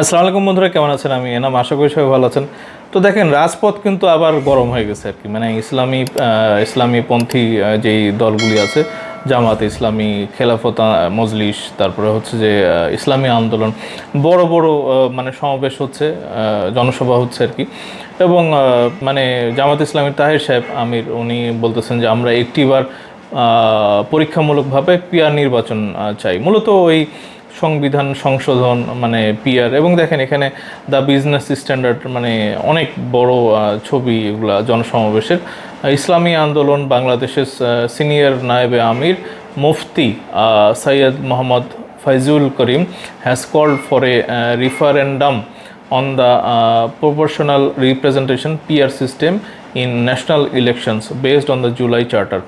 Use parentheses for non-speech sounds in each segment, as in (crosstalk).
আসসালামু আলাইকুম বন্ধুরা কেমন আছেন? আমি এনাম আশা করি সবাই ভালো আছেন। তো দেখেন রাজপথ কিন্তু আবার গরম হয়ে গেছে আর কি। মানে ইসলামী আহ, ইসলামী পন্থী যেই দলগুলি আছে জামাত ইসলামী খেলাফত মজলিস তারপরে হচ্ছে যে ইসলামী আন্দোলন বড় বড় মানে সমাবেশ হচ্ছে জনসভা হচ্ছে আর কি। এবং মানে জামাত ইসলামীর তাহের সাহেব আমির উনি বলতেছেন যে আমরা একটিবার পরীক্ষামূলকভাবে পিয়ার নির্বাচন চাই। মূলত ওই সংবিধান সংশোধন মানে পিয়ার এবং দেখেন এখানে দ্য বিজনেস স্ট্যান্ডার্ড মানে অনেক বড় ছবি এগুলো জনসমাবেশের। ইসলামী আন্দোলন বাংলাদেশের সিনিয়র নায়েবে আমির Mufti Syed Mohammad Faizul Karim has called for a referendum on the proportional representation PR system in national elections based on the July charter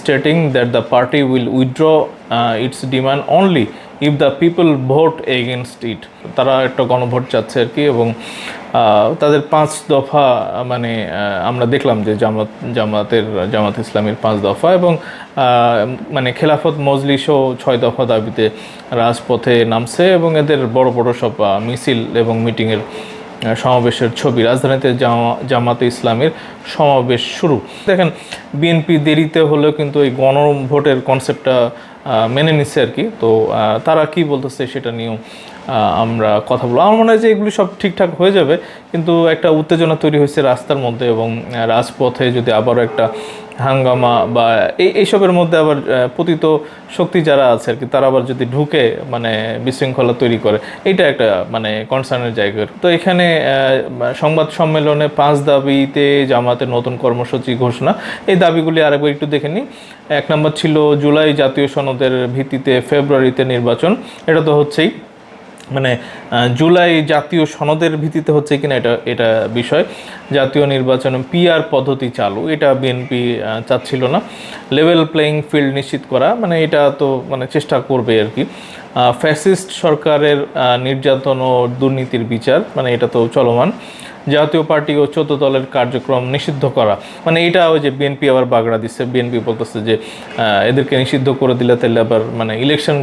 stating that the party will withdraw its demand only if the people vote against it তারা একটা গণভোট চাচ্ছে আর কি এবং তাদের পাঁচ দফা মানে আমরা দেখলাম যে জামাত, জামাতের, জামাত ইসলামের পাঁচ দফা এবং মানে খেলাফত মজলিসও ছয় দফা দাবিতে রাজপথে নামছে এবং এদের বড় বড় সব মিছিল এবং মিটিংয়ের সমাবেশের ছবি। রাজধানীতে জামা- জামাতে ইসলামের সমাবেশ শুরু। দেখেন, বিএনপি দেরিতে হলেও কিন্তু এই গণভোটের কনসেপ্টটা মেনে নিচ্ছে আর কি। তো তারা কি বলতেছে সেটা নিয়েও আমরা কথা বলব। আমার মনে হয় যে এগুলি সব ঠিকঠাক হয়ে যাবে, কিন্তু একটা উত্তেজনা তৈরি হয়েছে রাস্তার মধ্যে এবং রাজপথে যদি আবারও একটা হাঙ্গামা বা এই এইসবের মধ্যে আবার পতিত শক্তি যারা আছে আর কি, তারা আবার যদি ঢুকে মানে বিশৃঙ্খলা তৈরি করে এটা একটা মানে কনসার্নের জায়গা। তো এখানে সংবাদ সম্মেলনে পাঁচ দাবিতে জামাতের নতুন কর্মসূচি ঘোষণা। এই দাবিগুলি আরেকবার একটু দেখে নিই। এক নম্বর ছিল জুলাই জাতীয় সনদের ভিত্তিতে ফেব্রুয়ারিতে নির্বাচন। এটা তো হচ্ছেই। মানে জুলাই জাতীয় সনদের ভিত্তিতে হচ্ছে কিনা এটা এটা বিষয়। জাতীয় নির্বাচনে পিআর পদ্ধতি চালু, এটা বিএনপি চাচ্ছিল না। লেভেল প্লেয়িং ফিল্ড নিশ্চিত করা মানে এটা তো মানে চেষ্টা করবে আর কি। ফ্যাসিস্ট সরকারের নির্যাতন ও দুর্নীতির বিচার মানে এটা তো চলমান। জাতীয় পার্টি ও চৌদ্দ দলের কার্যক্রম নিষিদ্ধ করা। মানে এটা ওই যে বিএনপি আবার বাগড়া দিচ্ছে। বিএনপি বলতেছে যে এদেরকে নিষিদ্ধ করে দিলে তাহলে আবার মানে ইলেকশন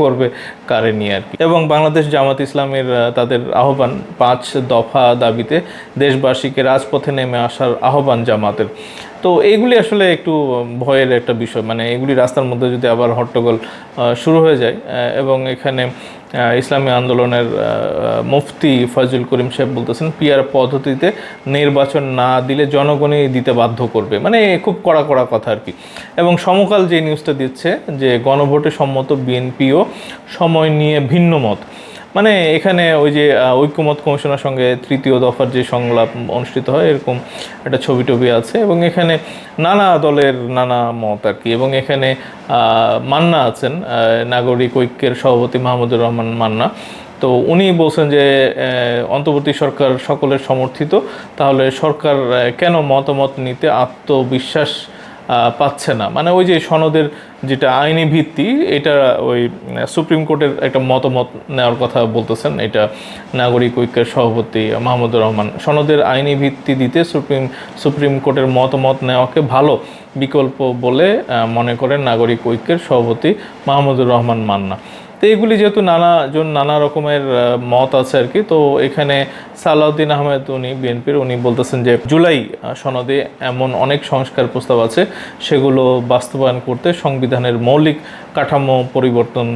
করবে কারে নিয়ে আর কি। এবং বাংলাদেশ জামাত ইসলামের তাদের আহ্বান পাঁচ দফা দাবিতে দেশবাসীকে রাজপথে নেমে আসার আহ্বান জামাতের। তো এইগুলি আসলে একটু ভয়ের একটা বিষয়। মানে এগুলি রাস্তার মধ্যে যদি আবার হট্টগোল শুরু হয়ে যায় এবং এখানে ইসলামী আন্দোলনের মুফতি ফজল করিম সাহেব বলতেছেন, পিয়ার পদ্ধতিতে নির্বাচন না দিলে জনগণই দিতে বাধ্য করবে। মানে খুব কড়া কড়া কথা আর কি। এবং সমকাল যে নিউজটা দিচ্ছে, যে গণভোটে সম্মত বিএনপিও সময় নিয়ে ভিন্ন মত। মানে এখানে ওই যে ঐক্যমত কমিশনের সঙ্গে তৃতীয় দফার যে সংলাপ অনুষ্ঠিত হয়, এরকম একটা ছবি টবি আছে এবং এখানে নানা দলের নানা মত আর কি। এবং এখানে মান্না আছেন নাগরিক ঐক্যের সভাপতি মাহমুদুর রহমান মান্না। তো উনি বলছেন যে অন্তর্বর্তী সরকার সকলের সমর্থিত, তাহলে সরকার কেন মতামত নিতে আত্মবিশ্বাস পাচ্ছে না। মানে ওই যে সনদের যেটা আইনি ভিত্তি, এটা ওই সুপ্রিম কোর্টের একটা মতামত নেওয়ার কথা বলতেছেন। এটা নাগরিক ঐক্যের সভাপতি মাহমুদুর রহমান। সনদের আইনি ভিত্তি দিতে সুপ্রিম সুপ্রিম কোর্টের মতামত নেওয়াকে ভালো বিকল্প বলে মনে করেন নাগরিক ঐক্যের সভাপতি মাহমুদুর রহমান মান্না। তো এগুলি যেহেতু নানা জন নানা রকমের মত আছে আর কি, তো এখানে সালাউদ্দিন আহমেদ উনি, বিএনপির, উনি বলতেছেন যে জুলাই সনদে এমন অনেক সংস্কার প্রস্তাব আছে, সেগুলো বাস্তবায়ন করতে সংবিধানের মৌলিক কাঠামো পরিবর্তন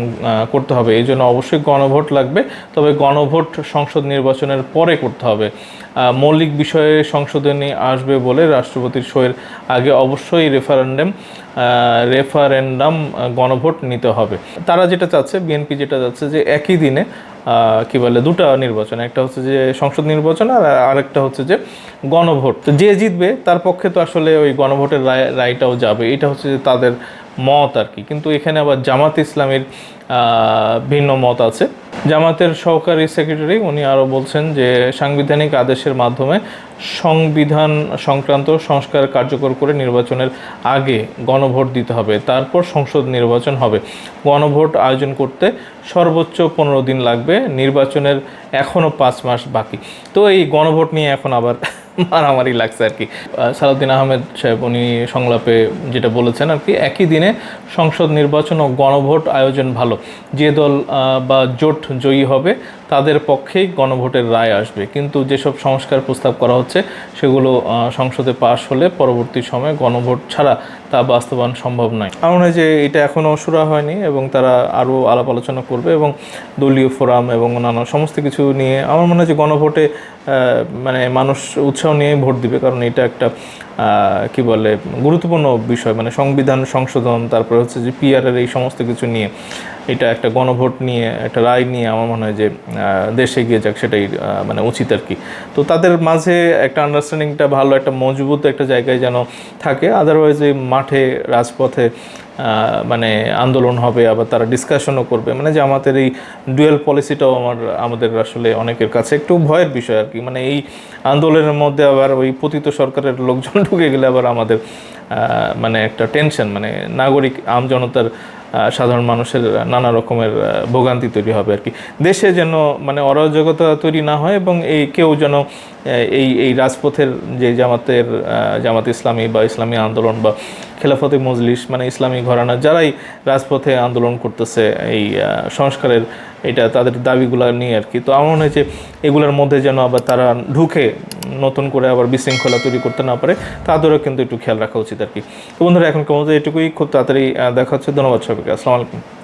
করতে হবে। এই জন্য অবশ্যই গণভোট লাগবে, তবে গণভোট সংসদ নির্বাচনের পরে করতে হবে। মৌলিক বিষয়ে সংশোধনী আসবে বলে রাষ্ট্রপতির সইয়ের আগে অবশ্যই রেফারেন্ডাম রেফারেন্ডাম গণভোট নিতে হবে। তারা যেটা চাচ্ছে বিএনপি যেটা যাচ্ছে যে একই দিনে কি বলে, দুটা নির্বাচন, একটা হচ্ছে যে সংসদ নির্বাচন আর আরেকটা হচ্ছে যে গণভোট। যে জিতবে তার পক্ষে তো আসলে ওই গণভোটের রায় রায়টাও যাবে। এটা হচ্ছে যে তাদের মত আর কি। কিন্তু এখানে আবার জামাত ইসলামের ভিন্ন মত আছে। জামাতের সহকারী সেক্রেটারি উনি আরও বলছেন যে, সাংবিধানিক আদেশের মাধ্যমে সংবিধান সংক্রান্ত সংস্কার কার্যকর করে নির্বাচনের আগে গণভোট দিতে হবে, তারপর সংসদ নির্বাচন হবে। গণভোট আয়োজন করতে সর্বোচ্চ পনেরো দিন লাগবে, নির্বাচনের এখনও পাঁচ মাস বাকি। তো এই গণভোট নিয়ে এখন আবার মারামারি লাগছে আর কি। সালাউদ্দিন আহমেদ সাহেব, উনি সংলাপে যেটা বলেছেন আর কি, একই দিনে সংসদ নির্বাচন ও গণভোট আয়োজন ভালো। যে দল বা জোট জয়ী হবে তাদের পক্ষেই গণভোটের রায় আসবে। কিন্তু যেসব সংস্কার প্রস্তাব করা হচ্ছে, সেগুলো সংসদে পাশ হলে পরবর্তী সময়ে গণভোট ছাড়া তা বাস্তবায়ন সম্ভব নয়। আমার মনে হয় যে এটা এখনও শুরু হয়নি এবং তারা আরও আলাপ আলোচনা করবে এবং দলীয় ফোরাম এবং অন্যান্য সমস্ত কিছু নিয়ে আমার মনে হয় যে গণভোটে মানে মানুষ উৎসাহ নিয়ে ভোট দিবে। কারণ এটা একটা কি বলে, গুরুত্বপূর্ণ বিষয়। মানে সংবিধান সংশোধন, তারপরে হচ্ছে যে পিআরের এই সমস্ত কিছু নিয়ে। এটা একটা গণভোট নিয়ে, একটা রায় নিয়ে আমার মনে হয় যে দেশে গিয়ে যাক সেটাই মানে উচিত আর কি। তো তাদের মাঝে একটা আন্ডারস্ট্যান্ডিংটা ভালো, একটা মজবুত একটা জায়গায় যেন থাকে। আদারওয়াইজ এই মাঠে, রাজপথে মানে আন্দোলন হবে, আবার তারা ডিসকাশনও করবে। মানে যে আমাদের এই ডুয়েল পলিসিটাও আমার, আমাদের আসলে অনেকের কাছে একটু ভয়ের বিষয় আর কি। মানে এই আন্দোলনের মধ্যে আবার ওই পতিত সরকারের লোকজন (laughs) ঢুকে গেলে আবার আমাদের মানে একটা টেনশন মানে নাগরিক আমজনতার সাধারণ মানুষের নানা রকমের ভোগান্তি তৈরি হবে আর কি। দেশে যেন মানে অরাজকতা তৈরি না হয় এবং এই কেউ যেন এই এই রাজপথের যে জামাতের জামাত ইসলামী বা ইসলামী আন্দোলন বা খেলাফতে মজলিস মানে ইসলামী ঘরানা, যারাই রাজপথে আন্দোলন করতেছে এই সংস্কারের এটা তাদের দাবিগুলো নিয়ে আর কি। তো আমার মনে হয় যে এগুলোর মধ্যে যেন আবার তারা ঢুকে নতুন করে আবার বিশৃঙ্খলা তৈরি করতে না পারে, তাদেরও কিন্তু একটু খেয়াল রাখা উচিত আর কি। তো বন্ধুরা, এখন কেমন এটুকুই। খুব তাড়াতাড়ি দেখা হচ্ছে। ধন্যবাদ সবাইকে। আসসালামু আলাইকুম।